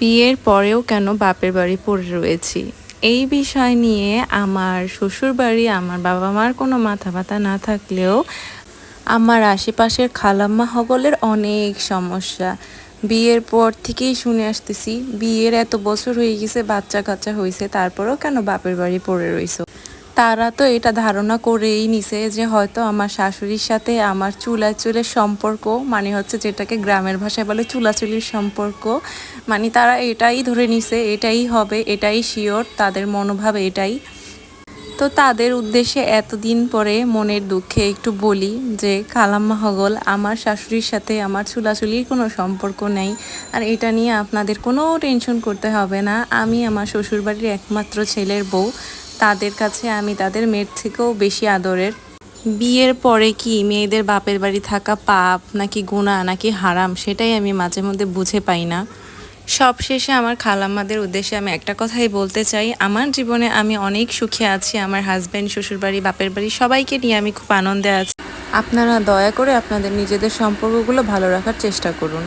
বিয়ের পরেও কেন বাপের বাড়ি পড়ে রয়েছি? এই বিষয় নিয়ে আমার শ্বশুর বাড়ি আমার বাবা মার কোনো মাথা ব্যথা না থাকলেও আমার আশেপাশের খালাম্মা হগলের অনেক সমস্যা। বিয়ের পর থেকেই শুনে আসতেছি, বিয়ের এত বছর হয়ে গেছে বাচ্চা কাচ্চা হয়েছে তারপরেও কেন বাপের বাড়ি পড়ে রইছো? তারা তো এটা ধারণা করেই নিছে যে হয়তো আমার শাশুড়ির সাথে আমার চুলা চুলের সম্পর্ক মানে হচ্ছে যেটাকে গ্রামের ভাষায় বলে চুলাচুলির সম্পর্ক মানে তারা এটাই ধরে নিছে, এটাই হবে, এটাই শিওর, তাদের মনোভাব এটাই। তো তাদের উদ্দেশ্যে এতদিন পরে মনের দুঃখে একটু বলি যে, খালাম্মা হগল, আমার শাশুড়ির সাথে আমার চুলাচুলির কোনো সম্পর্ক নেই, আর এটা নিয়ে আপনাদের কোনো টেনশন করতে হবে না। আমি আমার শ্বশুরবাড়ির একমাত্র ছেলের বউ। তাদের কাছে আমি তাদের মেয়ের থেকেও বেশি আদরের। বিয়ের পরে কি মেয়েদের বাপের বাড়ি থাকা পাপ, নাকি গুণা নাকি হারাম, সেটাই আমি মাঝে মধ্যে বুঝে পাই না। সবশেষে আমার খালাম্মাদের উদ্দেশ্যে আমি একটা কথাই বলতে চাই। আমার জীবনে আমি অনেক সুখে আছি। আমার হাজব্যান্ড শ্বশুরবাড়ি, বাপের বাড়ি, সবাইকে নিয়ে আমি খুব আনন্দে আছি। আপনারা দয়া করে আপনাদের নিজেদের সম্পর্কগুলো ভালো রাখার চেষ্টা করুন।